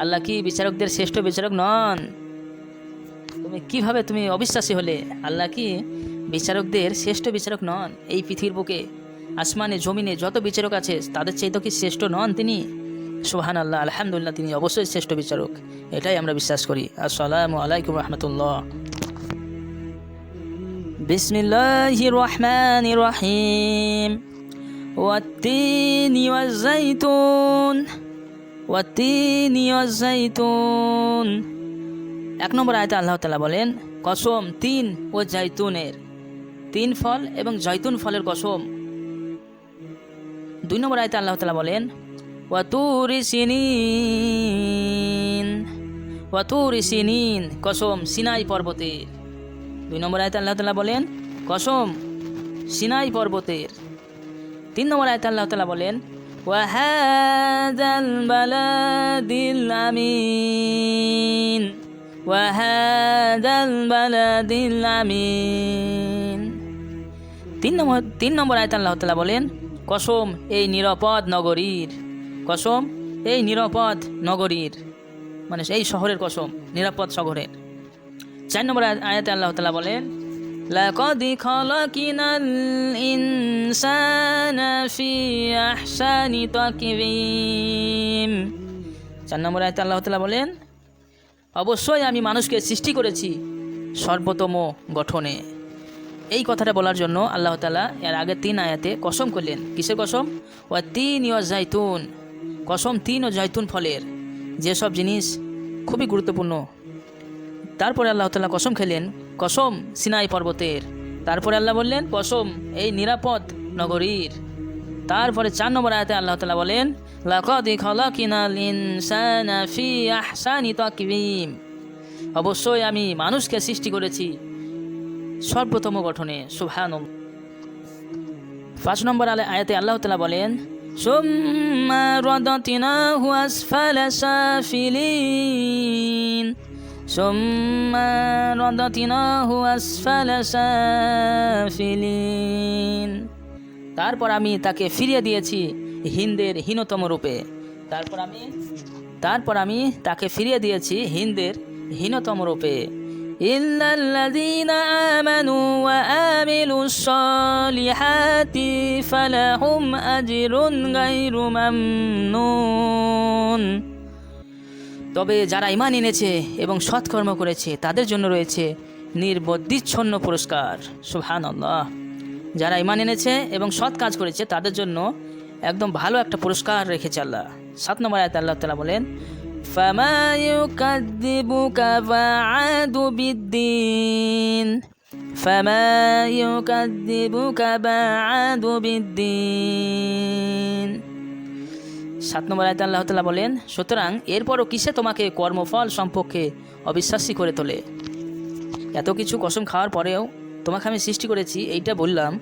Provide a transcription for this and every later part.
আল্লাহ কি বিচারকদের শ্রেষ্ঠ বিচারক নন তুমি কিভাবে তুমি অবিশ্বাসী হলে আল্লাহ কি বিচারকদের শ্রেষ্ঠ বিচারক নন এই পৃথিবীর বুকে আসমানে জমিনে যত বিচারক আছে তাদের চাইতে কি শ্রেষ্ঠ নন তিনি সুহান আল্লাহ আলহামদুলিল্লাহ তিনি অবশ্যই শ্রেষ্ঠ বিচারক এটাই আমরা বিশ্বাস করি আসসালামু আলাইকুম রহমতুল্লাহ বিসমিল্লাহ রহমান রহিম والتين والزيتون জাইতুন এক নম্বর আয়তে আল্লাহ তালা বলেন, কসম তিন ও জাইতুনের তিন ফল এবং জৈতুন ফলের কসম। দুই নম্বর আয়তে আল্লাহ তালা বলেন সিনিন। কসম সিনাই পর্বতের। দুই নম্বর আয়তে আল্লাহ তালা বলেন, কসম সিনাই পর্বতের। তিন নম্বর আয়তে আল্লাহ তালা বলেন ওয়াহাদাল বালাদিল আমিন ওয়াহাদাল বালাদিল আমিন তিন নম্বর তিন নম্বর আয়তে আল্লাহ তালা বলেন, কসম এই নিরাপদ নগরীর, কসম এই নিরাপদ নগরীর মানে এই শহরের কসম, নিরাপদ শহরের। চার নম্বর আয়াতে আল্লাহ তালা বলেন لقد خلقنا الإنسان في أحسن تقويم চার নম্বর আয়তে আল্লাহ তালা বলেন অবশ্যই আমি মানুষকে সৃষ্টি করেছি সর্বোত্তম গঠনে এই কথাটা বলার জন্য আল্লাহ তালা এর আগে তিন আয়াতে কসম করলেন কিসের কসম ও তিন ইয় জাইতুন কসম তিন ও জৈতুন ফলের যেসব জিনিস খুবই গুরুত্বপূর্ণ তারপরে আল্লাহ তালা কসম খেলেন, কসম সিনাই পর্বতের। তারপরে আল্লাহ বললেন, কসম এই নিরাপদ নগরীর। তারপরে চার নম্বর আয়াতে আল্লাহ তালা বলেন অবশ্যই আমি মানুষকে সৃষ্টি করেছি সর্বতম গঠনে সুবহান পাঁচ নম্বর আলে আয়াতে আল্লাহ তালা বলেন, সুম্মা রদতিনাহু আসফালা সাফিলিন। সুম্মা রদতিনাহু আসফালা সাফিলিন তারপর আমি তাকে ফিরিয়ে দিয়েছি হিন্দের হীনতম রূপে তারপর আমি তারপর আমি তাকে ফিরিয়ে দিয়েছি হিন্দের হীনতম রূপে إلا الذين آمنوا وآمنوا الصالحات فلهم أجر غير ممنون তবে যারা ইমান এনেছে এবং সৎকর্ম করেছে তাদের জন্য রয়েছে নির্বদ্দিচ্ছন্ন পুরস্কার সুহান আল্লাহ যারা ইমান এনেছে এবং সৎ কাজ করেছে তাদের জন্য একদম ভালো একটা পুরস্কার রেখেছে আল্লাহ সাত নম্বর আয়তে আল্লাহ তালা বলেন فما يكذبك بعد بالدين সাত নম্বর আয়তে আল্লাহ বলেন, সুতরাং এরপরও কিসে তোমাকে কর্মফল সম্পর্কে অবিশ্বাসী করে তোলে? এত কিছু কসম খাওয়ার পরেও তোমাকে আমি সৃষ্টি করেছি, এইটা বললাম।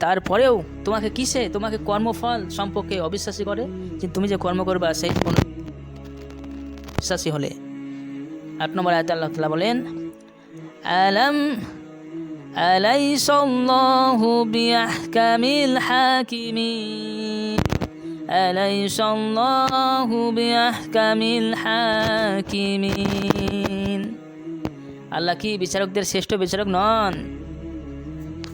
তারপরেও তোমাকে কিসে, তোমাকে কর্মফল সম্পর্কে অবিশ্বাসী করে? যে তুমি যে কর্ম করবা সেই বিশ্বাসী হলে। আট নম্বর আয়তে আল্লাহ তালা বলেন, আলম আলাইসাল্লাহু বিআহকামিল হাকিমিন? আলাইসাল্লাহু বিআহকামিল হাকিমিন আল্লাহ কি বিচারকদের শ্রেষ্ঠ বিচারক নন?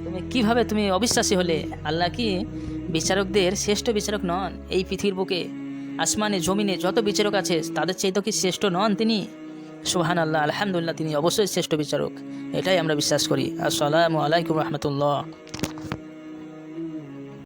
তুমি কীভাবে তুমি অবিশ্বাসী হলে? আল্লাহ কি বিচারকদের শ্রেষ্ঠ বিচারক নন? এই পৃথিবীর বুকে, আসমানে, জমিনে যত বিচারক আছে, তাদের চাইতে কি শ্রেষ্ঠ নন তিনি? সুহান আল্লাহ আলহামদুলিল্লাহ, তিনি অবশ্যই শ্রেষ্ঠ বিচারক। এটাই আমরা বিশ্বাস করি। আসসালামু আলাইকুম রহমতুল্লাহ।